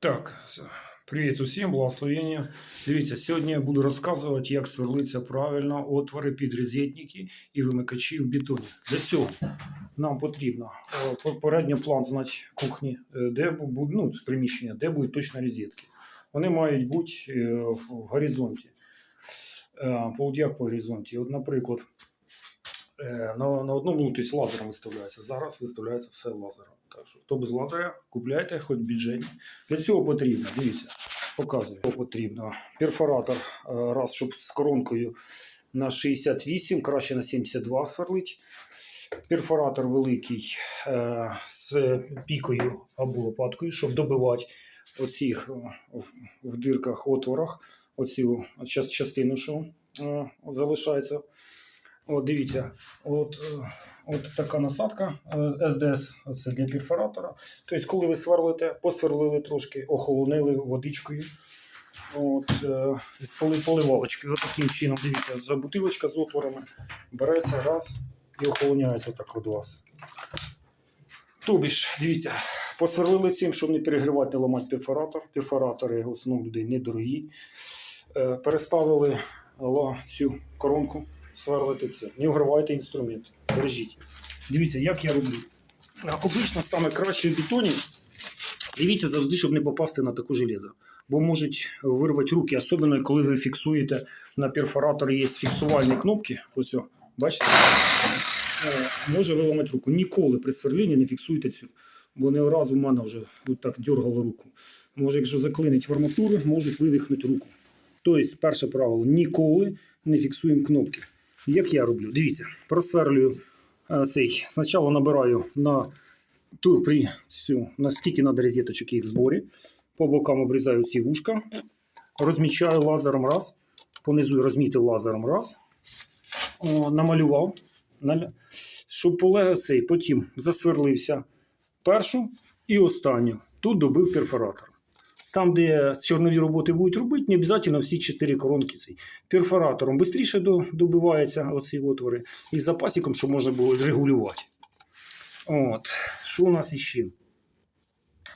Так, привіт усім, благословення. Дивіться, сьогодні я буду розказувати, як сверлиться правильно отвори під розетники і вимикачі в бетоні. Для цього нам потрібно е, попередньо план значить, кухні, е, де ну, приміщення, де будуть точно розетки. Вони мають бути е, в горизонті. Е, по- горизонті? От, наприклад, на, одному тобто, лазером виставляється. Зараз виставляється все лазером. Так що, хто без лазера, купляйте, хоч бюджетні. Для цього потрібно, дивіться, показую, потрібно. Перфоратор, е, раз, щоб з коронкою на 68, краще на 72 сверлить. Перфоратор великий е, з пікою або лопаткою, щоб добивати оцих е, в, дирках, отворах, оцю частину, що залишається. От дивіться, от, е, от така насадка е, СДС, це для перфоратора. Тобто, коли ви сверлите, посверлили трошки, охолонили водичкою. От, е, з поли- От таким чином, дивіться, за бутилочка з отворами береться раз і охолоняється так від вас. Тобі ж, дивіться, посверлили цим, щоб не перегрівати, не ламати перфоратор. Перфоратори в основному людей недорогі. Е, переставили цю коронку, сверлити це. Не вгривайте інструмент, бережіть. Дивіться, як я роблю. Обично саме краще бетоні. Дивіться завжди, щоб не попасти на таку железо. Бо можуть вирвати руки, особливо коли ви фіксуєте на перфораторі є фіксувальні кнопки. Ось, бачите? Е, Може виламати руку. Ніколи при сверлінні не фіксуйте цю. Бо не разу в мене вже так дергало руку. Може, якщо заклинить в арматуру, можуть вивихнути руку. Тобто, перше правило: ніколи не фіксуємо кнопки. Як я роблю? Дивіться, просверлюю е, цей. Спочатку набираю на ту при цю, наскільки треба розеточок їх в зборі. По бокам обрізаю ці вушка, розмічаю лазером раз, понизу розмітив лазером раз, о, намалював, щоб поле цей, потім засверлився першу і останню. Тут добив перфоратор. Там, де чорнові роботи будуть робити, не обов'язково всі чотири коронки цей. Перфоратором швидше добиваються оці отвори, і запасиком, щоб можна було регулювати. От, що у нас іще?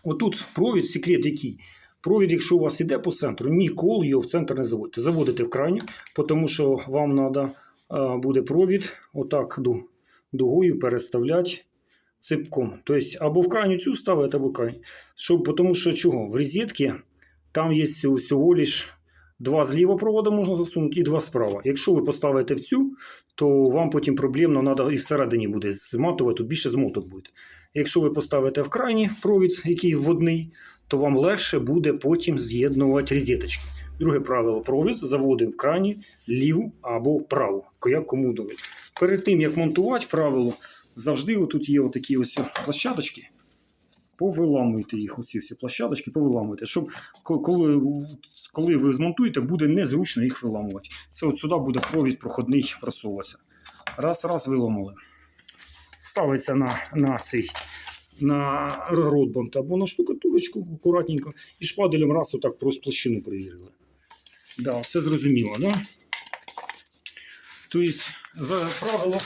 Отут провід, секрет який? Провід, якщо у вас іде по центру, ніколи його в центр не заводите. Заводите в крайню, тому що вам треба буде провід отак дугою переставляти ципком. Тобто або в крайню цю ставити, або крайню. Щоб, тому що чого? В розетці там є всього, лиш два зліва провода можна засунути і два справа. Якщо ви поставите в цю, то вам потім проблемно треба і всередині буде зматувати, тут більше змоток буде. Якщо ви поставите в крайній провід, який вводний, то вам легше буде потім з'єднувати розеточки. Друге правило: провід заводимо в крайні ліву або праву, як кому довить. Перед тим як монтувати правило, завжди отут є отакі ось площадочки. Повиламуйте їх, оці всі площадочки, повиламуйте, щоб коли, коли ви змонтуєте, буде незручно їх виламувати. Це от сюди буде провід проходний просовуватися. Раз, раз виламали. Ставиться на, на цей на ротбанд або на штукатурочку акуратненько і шпаделем раз отак просто площину перевірили. Да, все зрозуміло, да? Тобто, за правило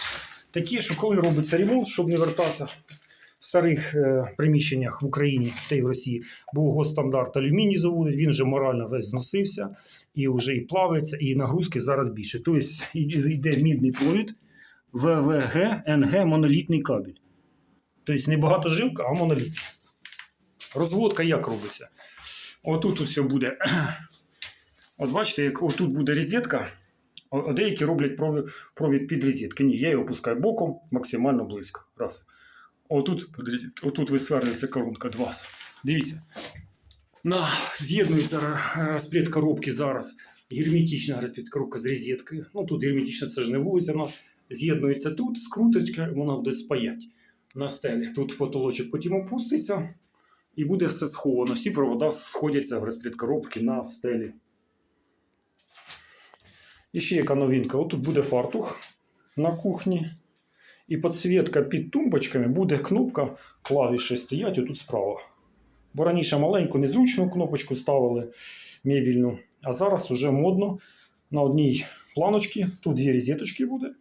таке, що коли робиться ремонт, щоб не вертатися в старих е, приміщеннях в Україні та й в Росії, був госстандарт алюміній заводить, він вже морально весь зносився і вже і плавиться, і нагрузки зараз більше. Тобто йде мідний провід, ВВГ, НГ, монолітний кабель. Тобто не багатожилка, а моноліт. Розводка як робиться? Отут все буде. От бачите, як отут буде розетка, деякі роблять провід, під розетки. Ні, я його опускаю боком максимально близько. Раз. Отут, отут висверлюється коронка. Два. Дивіться. На, з'єднується р- коробки зараз. Герметична розпліт коробка з розеткою. Ну тут герметична це ж не вулиця, вона з'єднується тут, скруточка, вона буде спаять на стелі. Тут потолочок потім опуститься і буде все сховано. Всі провода сходяться в розпліт коробки на стелі. І ще яка новинка. Отут буде фартух на кухні. І підсвітка під тумбочками буде кнопка клавіші стоять отут справа. Бо раніше маленьку незручну кнопочку ставили мебільну, а зараз вже модно на одній планочці. Тут дві розеточки буде.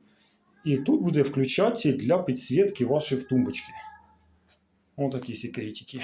І тут буде включатель для підсвітки вашої тумбочки. Ось такі секретики.